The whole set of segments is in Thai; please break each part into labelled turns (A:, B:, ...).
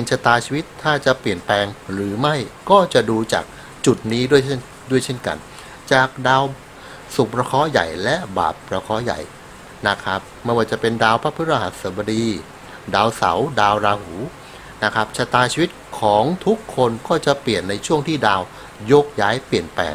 A: ณฑ์ชะตาชีวิตถ้าจะเปลี่ยนแปลงหรือไม่ก็จะดูจากจุดนี้ด้วยเช่นด้วยเช่นกัน จากดาวสุประเคราะห์ใหญ่และบาปประเคราะห์ใหญ่นะครับไม่ว่าจะเป็นดาวพระพฤหัสบดี ดาวเสาร์ดาวราหูนะครับชะตาชีวิตของทุกคนก็จะเปลี่ยนในช่วงที่ดาวยกย้ายเปลี่ยนแปลง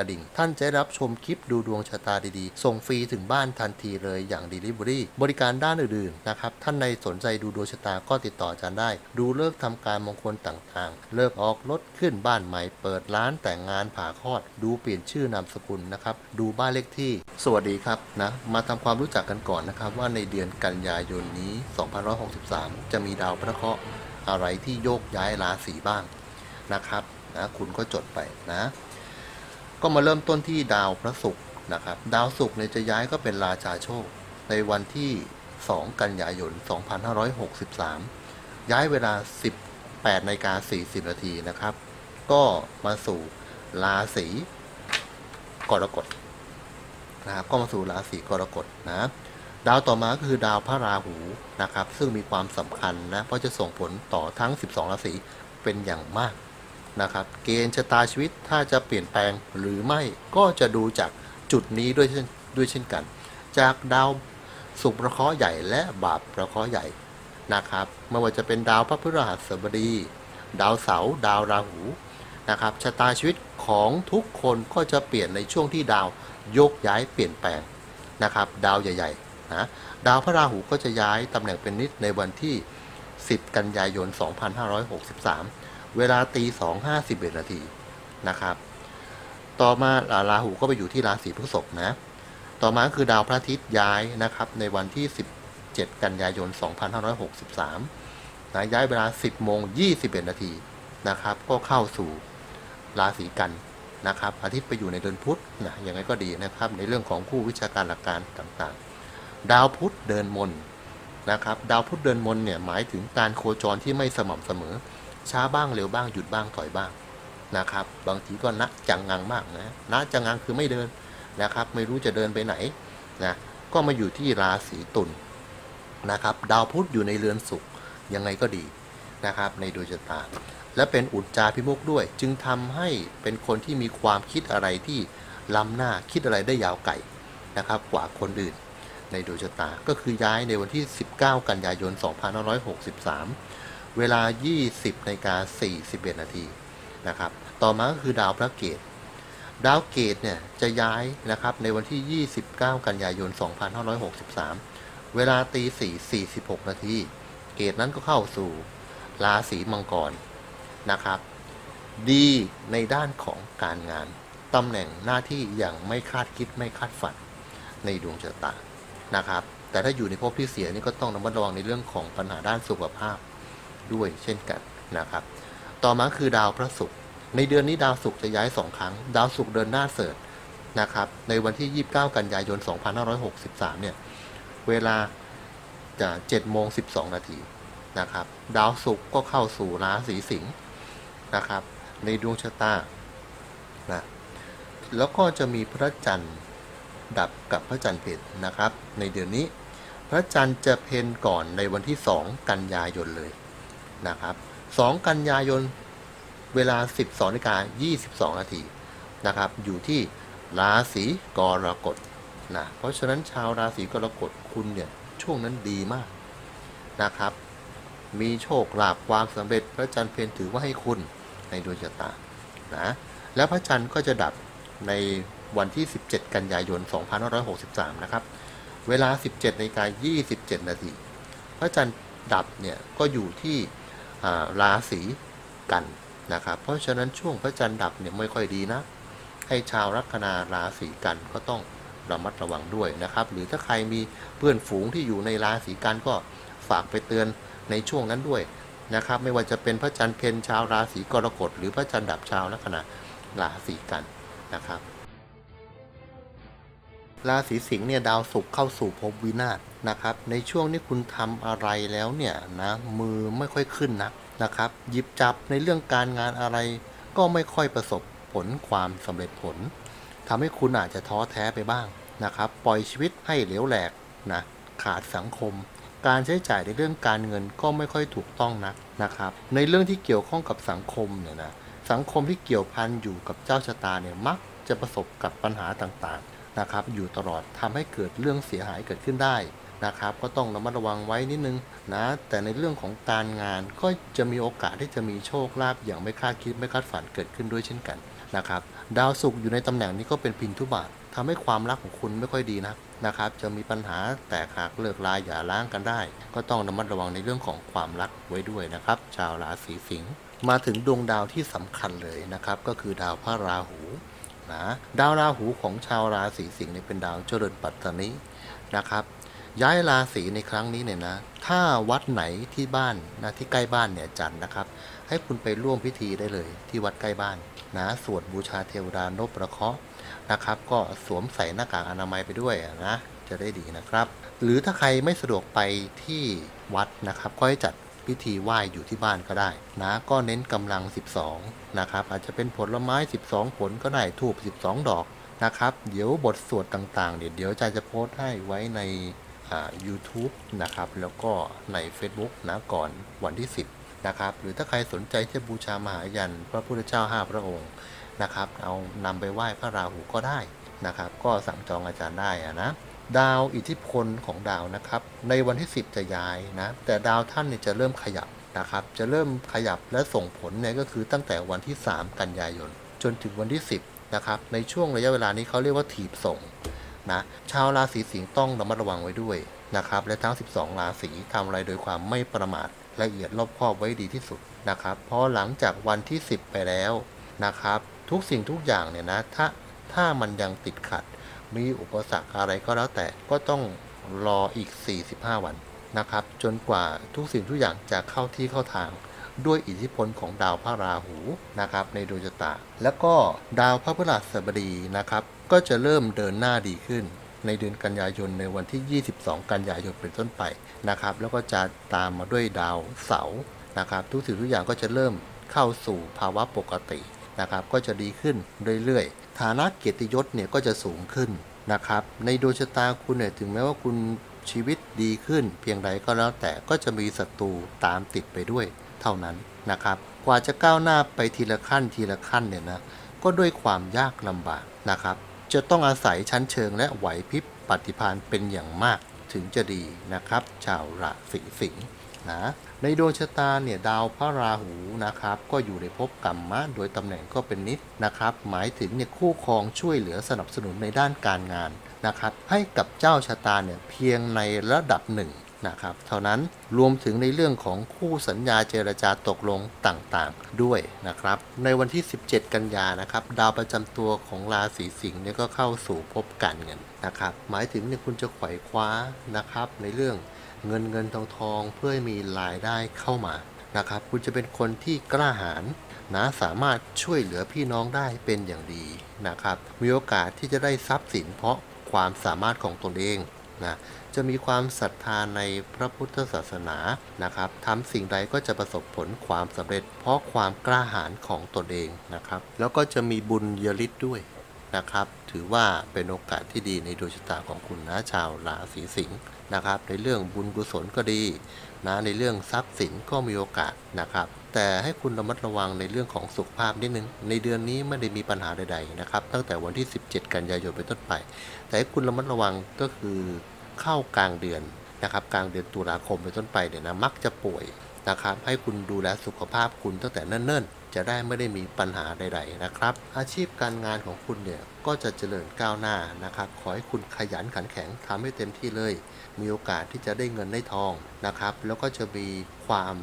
A: ระดิ่ง ท่านจะรับชมคลิปดูดวงชะตาดีๆ ส่งฟรีถึงบ้านทันทีเลยอย่าง Delivery บริการด้านอื่นๆนะครับ ท่านในสนใจดูดวงชะตาก็ติดต่ออาจารย์ได้ ดูเลิกษ์ทำการมงคลต่างๆ เลิกออกรถขึ้นบ้านใหม่ เปิดร้านแต่งงานผ่าคลอด ดูเปลี่ยนชื่อนามสกุลนะครับ ดูบ้านเลขที่ สวัสดีครับนะ มาทำความรู้จักกันก่อนนะครับว่าในเดือนกันยายนนี้ 2563 จะมีดาวพระเคราะห์อะไรที่โยกย้ายราศีบ้างนะครับนะคุณก็จดไปนะ ก็มาเริ่มต้นที่ดาวพระศุกร์นะครับ ดาวศุกร์เนี่ยจะย้ายก็เป็นราชาโชค ในวันที่ 2 กันยายน 2563 ย้ายเวลา 18นาฬิกา40นาทีนะครับ ก็มาสู่ราศีกรกฎนะครับ ก็มาสู่ราศีกรกฎนะ ดาวต่อมาก็คือดาวพระราหูนะครับ ซึ่งมีความสำคัญนะ เพราะจะส่งผลต่อทั้ง 12 ราศีเป็นอย่างมาก นะครับ เกณฑ์ชะตาชีวิตถ้าจะเปลี่ยนแปลงหรือไม่ก็จะดูจากจุดนี้ด้วยเช่นด้วยเช่นกัน จากดาวสุขประเคราะห์ใหญ่และบาปประเคราะห์ใหญ่นะครับไม่ว่าจะเป็นดาวพระพฤหัสบดี ดาวเสาร์ดาวราหูนะครับชะตาชีวิตของทุกคนก็จะเปลี่ยนในช่วงที่ดาวโยกย้ายเปลี่ยนแปลงนะครับ ดาวใหญ่ๆนะดาวพระราหูก็จะย้ายตำแหน่งเป็นนิดในวันที่ 10 กันยายน 2563 เวลาตีสองห้าสิบเอ็ดนาทีนะครับ ต่อมาอ่าราหูก็ไปอยู่ที่ราศีพฤษภนะ ต่อมาคือดาวพระอาทิตย์ย้ายนะครับ ในวันที่ 17 กันยายน 2563นะย้ายเวลา 10โมง21นาทีนะครับ ก็เข้าสู่ราศีกันนะครับอาทิตย์ไปอยู่ในเดือนพุธนะยังไงก็ดีนะครับ ในเรื่องของคู่วิชาการหลักการต่างๆ ดาวพุธเดินมนนะครับ ดาวพุธเดินมนเนี่ยหมายถึงการโคจรที่ไม่สม่ำเสมอ ช้าบ้างเร็วบ้างหยุดบ้างถอยบ้างนะครับ บางทีก็นะจังงังมากนะนะจังงังคือไม่เดินนะครับ ไม่รู้จะเดินไปไหนนะก็มาอยู่ที่ราศีตุลนะครับ ดาวพุธอยู่ในเรือนศุกยังไงก็ดีนะครับ ในดวงชะตาและเป็นอุจจาพิมุกด้วย จึงทำให้เป็นคนที่มีความคิดอะไรที่ล้ำหน้าคิดอะไรได้ยาวไกลนะครับ กว่าคนอื่น ในดวงชะตาก็คือย้ายในวันที่ 19 กันยายน 2563 เวลา 20นาฬิกา41นาทีนะครับ ต่อมาก็คือดาวพระเกต ดาวเกตเนี่ยจะย้ายนะครับในวันที่ 29 กันยายน 2563 เวลาตี4 46นาทีเกตนั้นก็เข้าสู่ราศีมังกรนะครับ ดีในด้านของการงานตำแหน่งหน้าที่อย่างไม่คาดคิดไม่คาดฝันในดวงชะตานะครับ แต่ถ้าอยู่ในภพที่เสียนี่ก็ต้องระมัดระวังในเรื่องของปัญหาด้านสุขภาพ ด้วยเช่นกันนะครับ ต่อมาคือดาวพระศุกร์ในเดือนนี้ดาวศุกร์จะย้ายสองครั้ง ดาวศุกร์เดินหน้าเสริฐนะครับ ในวันที่ 29 กันยายน 2563 เนี่ย เวลาจะ7โมง 12 นาทีนะครับ ดาวศุกร์ก็เข้าสู่ราศีสิงห์นะครับ ในดวงชะตานะแล้วก็จะมีพระจันทร์ดับกับพระจันทร์เพนนะครับ ในเดือนนี้ พระจันทร์จะเพนก่อนในวันที่ 2 กันยายนเลย นะครับ 2 กันยายนเวลา 12นาฬิกา22 นาทีนะครับ อยู่ที่ราศีกรกฎนะ เพราะฉะนั้นชาวราศีกรกฎคุณเนี่ยช่วงนั้นดีมากนะครับ มีโชคลาภความสำเร็จพระจันทร์เพนถือว่าให้คุณในดวงชะตานะแล้วพระจันทร์ก็จะดับในวันที่ 17 กันยายน 2563 นะครับ เวลา 17นาฬิกา27 นาที พระจันทร์ดับเนี่ยก็อยู่ที่ ราศีกันนะครับ เพราะฉะนั้นช่วงพระจันทร์ดับเนี่ยไม่ค่อยดีนะ ให้ชาวลัคนาราศีกันก็ต้องระมัดระวังด้วยนะครับ หรือถ้าใครมีเพื่อนฝูงที่อยู่ในราศีกันก็ฝากไปเตือนในช่วงนั้นด้วยนะครับ ไม่ว่าจะเป็นพระจันทร์เพนชาวราศีกรกฎหรือพระจันทร์ดับชาวลัคนาราศีกันนะครับ ราศีสิงห์เนี่ยดาวศุกร์เข้าสู่ภพวินาศนะครับ ในช่วงนี้คุณทำอะไรแล้วเนี่ยนะมือไม่ค่อยขึ้นนักนะครับหยิบจับในเรื่องการงานอะไร ก็ไม่ค่อยประสบผลความสำเร็จผลทำให้คุณอาจจะท้อแท้ไปบ้างนะครับ ปล่อยชีวิตให้เหลวแหลกนะขาดสังคม การใช้จ่ายในเรื่องการเงินก็ไม่ค่อยถูกต้องนักนะครับ ในเรื่องที่เกี่ยวข้องกับสังคมเนี่ยนะสังคมที่เกี่ยวพันอยู่กับเจ้าชะตาเนี่ยมักจะประสบกับปัญหาต่างๆ นะครับอยู่ตลอดทำให้เกิดเรื่องเสียหายเกิดขึ้นได้นะครับก็ต้องระมัดระวังไว้นิดนึงนะแต่ในเรื่องของการงานก็จะมีโอกาสที่จะมีโชคลาภอย่างไม่คาดคิดไม่คาดฝันเกิดขึ้นด้วยเช่นกันนะครับดาวศุกร์อยู่ในตำแหน่งนี้ก็เป็นพินทุบาททำให้ความรักของคุณไม่ค่อยดีนะนะครับจะมีปัญหาแตกหักเลิกลาอย่าร้างกันได้ ก็ต้องระมัดระวังในเรื่องของความรักไว้ด้วยนะครับ ชาวราศีสิงห์มาถึงดวงดาวที่สำคัญเลยนะครับก็คือดาวพระราหู นะดาวราหูของชาวราศีสิงห์เนี่ยเป็นดาวเจริญปัตตานีนะครับ ย้ายราศีในครั้งนี้เนี่ยนะ ถ้าวัดไหนที่บ้านนะที่ใกล้บ้านเนี่ยจัดนะครับ ให้คุณไปร่วมพิธีได้เลยที่วัดใกล้บ้านนะสวดบูชาเทวดานพประเคราะห์นะครับ ก็สวมใส่หน้ากากอนามัยไปด้วยนะจะได้ดีนะครับ หรือถ้าใครไม่สะดวกไปที่วัดนะครับ ก็ให้จัด พิธีไหว้อยู่ที่บ้านก็ได้นะก็เน้นกำลัง 12 นะครับ อาจจะเป็นผลไม้ 12 ผลก็ได้ทูบ12 ดอกนะครับ เดี๋ยวบทสวดต่างๆ เดี๋ยวเดี๋ยวจารย์จะโพสต์ให้ไว้ในอ่า YouTube นะครับ แล้วก็ใน Facebook นะก่อนวันที่ 10 นะครับ หรือถ้าใครสนใจจะบูชามหายันพระพุทธเจ้า 5 พระองค์นะครับ เอานำไปไหว้พระราหูก็ได้ นะครับ ก็สั่งจองอาจารย์ได้นะ ดาวอิทธิพลของดาวนะครับ ในวันที่ 10 จะย้ายนะ แต่ดาวท่านเนี่ยจะเริ่มขยับนะครับ จะเริ่มขยับและส่งผลเนี่ยก็คือตั้งแต่วันที่ 3 กันยายน จนถึงวันที่ 10 นะครับ ในช่วงระยะเวลานี้เขาเรียกว่าถีบส่งนะชาวราศีสิงห์ต้องระมัดระวังไว้ด้วยนะครับ และทั้ง 12 ราศีทำอะไรโดยความไม่ประมาทละเอียดรอบคอบไว้ดีที่สุดนะครับ เพราะหลังจากวันที่ 10 ไปแล้วนะครับ ทุกสิ่งทุกอย่างเนี่ยนะ ถ้า ถ้ามันยังติดขัด มีอุปสรรคอะไรก็แล้วแต่ก็ต้องรออีก 45 วันนะครับ จนกว่าทุกสิ่งทุกอย่างจะเข้าที่เข้าทาง ด้วยอิทธิพลของดาวพระราหูนะครับ ในดวงชะตา แล้วก็ดาวพระพฤหัสบดีนะครับ ก็จะเริ่มเดินหน้าดีขึ้น ในเดือนกันยายนในวันที่ 22 กันยายนเป็นต้นไปนะครับ แล้วก็จะตามมาด้วยดาวเสาร์นะครับ ทุกสิ่งทุกอย่างก็จะเริ่มเข้าสู่ภาวะปกตินะครับ ก็จะดีขึ้นเรื่อยๆ ฐานะเกียรติยศเนี่ยก็จะสูงขึ้นนะครับ ในดวงชะตาคุณเนี่ยถึงแม้ว่าคุณชีวิตดีขึ้น เพียงใดก็แล้วแต่ก็จะมีศัตรูตามติดไปด้วยเท่านั้นนะครับ กว่าจะก้าวหน้าไปทีละขั้นทีละขั้นเนี่ยนะก็ด้วยความยากลำบากนะครับ จะต้องอาศัยชั้นเชิงและไหวพริบปฏิภาณเป็นอย่างมากถึงจะดีนะครับ ชาวราศีสิงห์ นะในดวงชะตาเนี่ยดาวพระราหูนะครับ ก็อยู่ในภพกรรมะ โดยตำแหน่งก็เป็นนิดนะครับ หมายถึงเนี่ยคู่ครองช่วยเหลือสนับสนุนในด้านการงานนะครับให้กับเจ้าชะตาเนี่ยเพียงในระดับหนึ่งนะครับเท่านั้นรวมถึงในเรื่องของคู่สัญญาเจรจาตกลงต่างๆด้วยนะครับ ในวันที่ 17 กันยานะครับ ดาวประจำตัวของราศีสิงห์เนี่ยก็เข้าสู่ภพการเงินนะครับ หมายถึงเนี่ยคุณจะไขว่คว้านะครับในเรื่อง เงินเงินทองทองเพื่อมีรายได้เข้ามานะครับ คุณจะเป็นคนที่กล้าหาญนะสามารถช่วยเหลือพี่น้องได้เป็นอย่างดีนะครับ มีโอกาสที่จะได้ทรัพย์สินเพราะความสามารถของตนเองนะจะมีความศรัทธาในพระพุทธศาสนานะครับทำสิ่งใดก็จะประสบผลความสำเร็จ เพราะความกล้าหาญของตนเองนะครับ แล้วก็จะมีบุญยริศด้วยนะครับ ถือว่าเป็นโอกาสที่ดีในดวงชะตาของคุณนะชาวราศีสิงห์ นะครับ ในเรื่องบุญกุศลก็ดีนะในเรื่องทรัพย์สินก็มีโอกาสนะครับ แต่ให้คุณระมัดระวังในเรื่องของสุขภาพนิดนึง ในเดือนนี้ไม่ได้มีปัญหาใดๆนะครับ ตั้งแต่วันที่ 17 กันยายนเป็นต้นไป แต่ให้คุณระมัดระวังก็คือเข้ากลางเดือนนะครับ กลางเดือนตุลาคมเป็นต้นไปเนี่ยนะมักจะป่วย นะครับ ให้คุณดูแลสุขภาพคุณตั้งแต่เนิ่นๆ จะได้ไม่ได้มีปัญหาใด ๆ นะครับ อาชีพการงานของคุณเนี่ยก็จะเจริญก้าวหน้านะครับ ขอให้คุณขยันขันแข็งทำให้เต็มที่เลย มีโอกาสที่จะได้เงินได้ทองนะครับ แล้วก็จะมีความ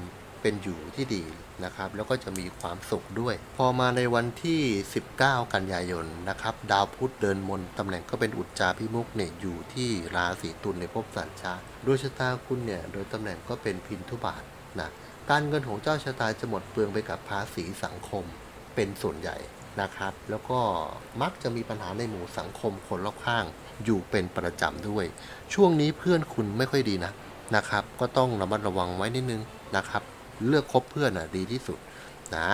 A: เป็นอยู่ที่ดีนะครับ แล้วก็จะมีความสุขด้วย พอมาในวันที่ 19 กันยายนนะครับ ดาวพุธเดินมนตำแหน่งก็เป็นอุจจาพิมุกเนี่ยอยู่ที่ราศีตุลในภพสัญชาติโดยชะตาคุณเนี่ยโดยตำแหน่งก็เป็นพินทุบาท นะการเงินของเจ้าชะตาจะหมดเปลืองไปกับภาษีสังคมเป็นส่วนใหญ่นะครับ แล้วก็มักจะมีปัญหาในหมู่สังคมคนรอบข้าง อยู่เป็นประจำด้วย ช่วงนี้เพื่อนคุณไม่ค่อยดีนะนะครับ ก็ต้องระมัดระวังไว้นิดนึงนะครับ เลือกคบเพื่อนอะดีที่สุดนะ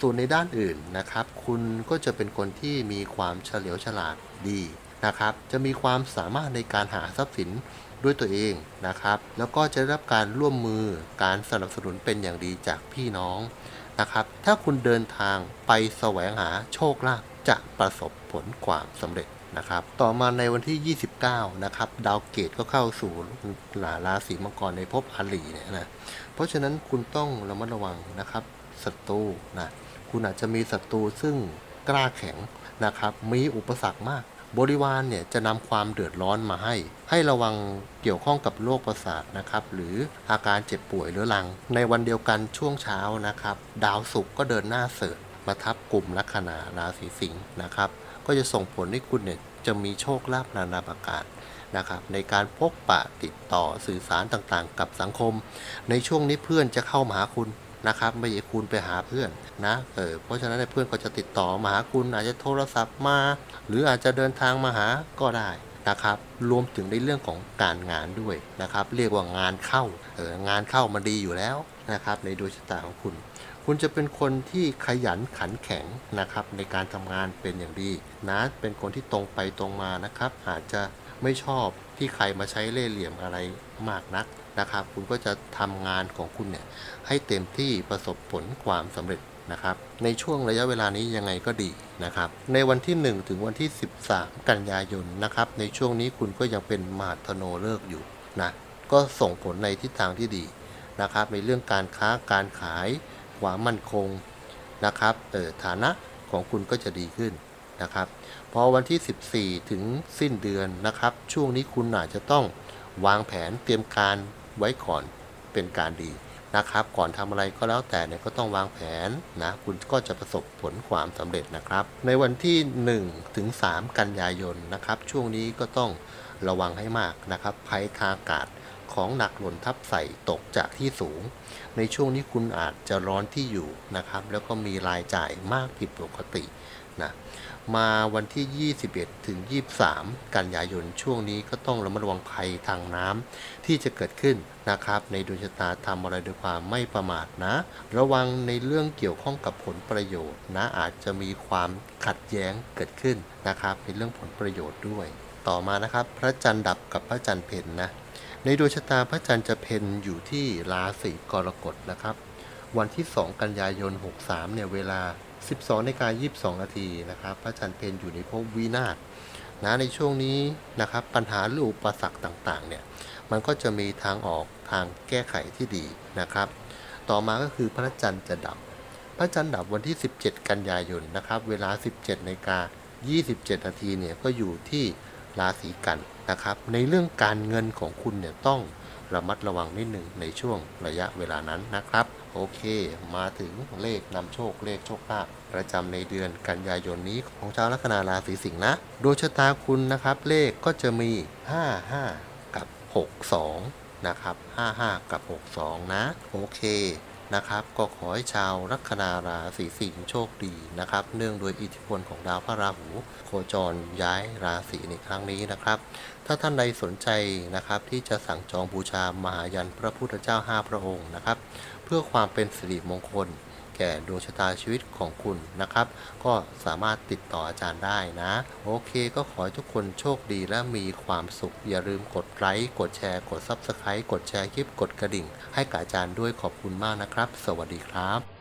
A: ส่วนในด้านอื่นนะครับ คุณก็จะเป็นคนที่มีความเฉลียวฉลาดดีนะครับ จะมีความสามารถในการหาทรัพย์สินด้วยตัวเองนะครับ แล้วก็จะได้รับการร่วมมือการสนับสนุนเป็นอย่างดีจากพี่น้องนะครับ ถ้าคุณเดินทางไปแสวงหาโชคลาภจะประสบผลความสำเร็จนะครับ ต่อมาในวันที่ 29 นะครับ ดาวเกตก็เข้าสู่ราศีมังกรในภพอาลีเนี่ยนะ เพราะฉะนั้นคุณต้องระมัดระวังนะครับศัตรูนะ คุณอาจจะมีศัตรูซึ่งกล้าแข็งนะครับ มีอุปสรรคมาก บริวารเนี่ยจะนำความเดือดร้อนมาให้ ให้ระวังเกี่ยวข้องกับโรคประสาทนะครับ หรืออาการเจ็บป่วยเรื้อรัง ในวันเดียวกันช่วงเช้านะครับ ดาวศุกร์ก็เดินหน้าเสริมมาทับกลุ่มลัคนาราศีสิงห์นะครับ ก็จะส่งผลให้คุณเนี่ยจะมีโชคลาภนานาประการนะครับในการพบปะติดต่อสื่อสารต่างๆ กับสังคม ในช่วงนี้เพื่อนจะเข้ามาหาคุณ นะครับไม่ใช่คุณไปหาเพื่อนนะเออเพราะฉะนั้นเพื่อนก็จะติดต่อมาหาคุณอาจจะโทรศัพท์มา หรืออาจจะเดินทางมาหาก็ได้นะครับรวมถึงในเรื่องของการงานด้วยนะครับ เรียกว่างานเข้าเอองานเข้ามาดีอยู่แล้วนะครับในดวงชะตาของคุณ คุณจะเป็นคนที่ขยันขันแข็งนะครับในการทำงานเป็นอย่างดีนะเป็นคนที่ตรงไปตรงมานะครับ อาจจะไม่ชอบที่ใครมาใช้เล่ห์เหลี่ยมอะไรมากนัก นะครับ คุณก็จะทำงานของคุณเนี่ยให้เต็มที่ประสบผลความสำเร็จนะครับ ในช่วงระยะเวลานี้ยังไงก็ดีนะครับ ในวันที่ 1 ถึงวันที่ 13 กันยายนนะครับ ในช่วงนี้คุณก็ยังเป็นมหาธโนเลิกอยู่นะก็ส่งผลในทิศทางที่ดีนะครับ ในเรื่องการค้าการขายความมั่นคงนะครับเออฐานะของคุณก็จะดีขึ้นนะครับพอวันที่ 14 ถึงสิ้นเดือนนะครับ ช่วงนี้คุณอาจจะต้องวางแผนเตรียมการ ไว้ก่อนเป็นการดีนะครับ ก่อนทำอะไรก็แล้วแต่เนี่ยก็ต้องวางแผนนะคุณก็จะประสบผลความสำเร็จนะครับ ในวันที่1ถึง3กันยายนนะครับ ช่วงนี้ก็ต้องระวังให้มากนะครับภัยคางอากาศของหนักหล่นทับใส่ตกจากที่สูง ในช่วงนี้คุณอาจจะร้อนที่อยู่นะครับ แล้วก็มีรายจ่ายมากผิดปกตินะ มาวันที่ 21 ถึง 23 กันยายนช่วงนี้ก็ต้องระมัดระวังภัยทางน้ำที่จะเกิดขึ้นนะครับ ในดวงชะตาทำอะไรด้วยความไม่ประมาทนะ ระวังในเรื่องเกี่ยวข้องกับผลประโยชน์นะอาจจะมีความขัดแย้งเกิดขึ้นนะครับในเรื่องผลประโยชน์ด้วย ต่อมานะครับ พระจันทร์ดับกับพระจันทร์เพ็ญนะในดวงชะตาพระจันทร์จะเพ็ญอยู่ที่ราศีกรกฎนะครับ วันที่ 2 กันยายน 63 เนี่ยเวลา 12ในกา22 นาทีนะครับ พระจันทร์เพ็ญอยู่ในภพวินาศนะในช่วงนี้นะครับปัญหาหรืออุปสรรคต่างๆเนี่ยมันก็จะมีทางออกทางแก้ไขที่ดีนะครับ ต่อมาก็คือพระจันทร์จะดับ พระจันทร์ดับวันที่ 17 กันยายนนะครับ เวลา 17ในกา27 นาทีเนี่ยก็อยู่ที่ราศีกันนะครับ ในเรื่องการเงินของคุณเนี่ยต้องระมัดระวังนิดหนึ่งในช่วงระยะเวลานั้นนะครับ โอเค มาถึงเลขนำโชคเลขโชคลาภประจำในเดือนกันยายนนี้ของชาวลัคนาราศีสิงห์นะโดยชะตาคุณนะครับเลขก็จะมี 55 กับ 62 นะครับ 55 กับ 62 นะ โอเคนะครับก็ขอให้ชาวลัคนาราศีสิงห์โชคดีนะครับ เนื่องโดยอิทธิพลของดาวพระราหู โคจรย้ายราศีในครั้งนี้นะครับ ถ้าท่านใดสนใจนะครับที่จะสั่งจองบูชามหายันพระพุทธเจ้า 5 พระองค์นะครับ เพื่อความเป็นสิริมงคล แก่ดวงชะตาชีวิตของคุณนะครับ ก็สามารถติดต่ออาจารย์ได้นะ โอเคก็ขอให้ทุกคนโชคดีและมีความสุข อย่าลืมกดไลค์กดแชร์ กด Subscribe กดแชร์คลิปกดกระดิ่ง ให้กับอาจารย์ด้วยขอบคุณมากนะครับ สวัสดีครับ